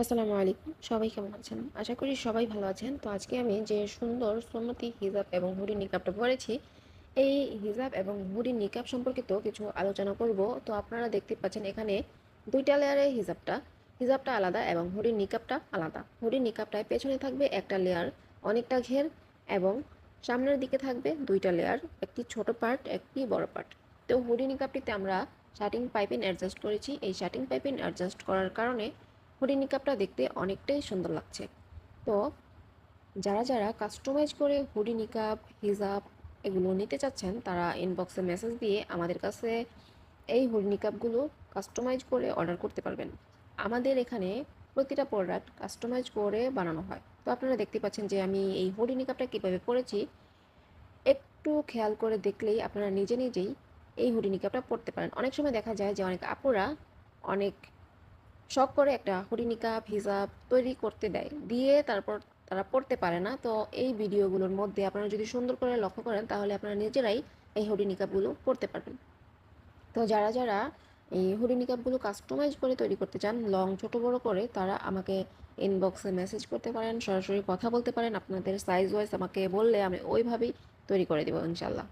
আসসালামু আলাইকুম। সবাই কেমন আছেন? আশা করি সবাই ভালো আছেন। তো আজকে আমি যে সুন্দর সুন্নতি হিজাব এবং হুডি নিকাবটা পরেছি, এই হিজাব এবং হুডি নিকাব সম্পর্কিত কিছু আলোচনা করব। তো আপনারা দেখতে পাচ্ছেন এখানে দুইটা লেয়ারের হিজাবটা। হিজাবটা আলাদা এবং হুডি নিকাবটা আলাদা। হুডি নিকাবটায় পেছনে থাকবে একটা লেয়ার, অনেকটা ঘের এবং সামনের দিকে থাকবে দুইটা লেয়ার, একটি ছোট পার্ট, একটি বড় পার্ট। তো হুডি নিকাবটিতে আমরা শার্টিং পাইপিং অ্যাডজাস্ট করেছি। এই শার্টিং পাইপিং অ্যাডজাস্ট করার কারণে হুডি নিকাবটা দেখতে অনেকটাই সুন্দর লাগছে। তো যারা যারা কাস্টমাইজ করে হুডি নিকাপ হিজাব এগুলো নিতে চাচ্ছেন, তারা ইনবক্সে মেসেজ দিয়ে আমাদের কাছে এই হুডি নিকাবগুলো কাস্টমাইজ করে অর্ডার করতে পারবেন। আমাদের এখানে প্রতিটা প্রোডাক্ট কাস্টমাইজ করে বানানো হয়। তো আপনারা দেখতে পাচ্ছেন যে আমি এই হুডি নিকাপটা কীভাবে পরেছি। একটু খেয়াল করে দেখলেই আপনারা নিজে নিজেই এই হুডি নিকাপটা পরতে পারেন। অনেক সময় দেখা যায় যে অনেক আপুরা অনেক শখ করে একটা হুডি নিকাব হিজাব তৈরি করতে দেয়। দিয়ে তারপর তারা পড়তে পারে না। তো এই ভিডিওগুলোর মধ্যে আপনারা যদি সুন্দর করে লক্ষ্য করেন, তাহলে আপনারা নিজেরাই এই হরিণিকাপগুলো পড়তে পারবেন। তো যারা যারা এই হুডি নিকাবগুলো কাস্টমাইজ করে তৈরি করতে চান লং ছোট, বড় করে, তারা আমাকে ইনবক্সে মেসেজ করতে পারেন, সরাসরি কথা বলতে পারেন। আপনাদের সাইজ ওয়াইজ আমাকে বললে আমি ওইভাবেই তৈরি করে দেবো ইনশাল্লাহ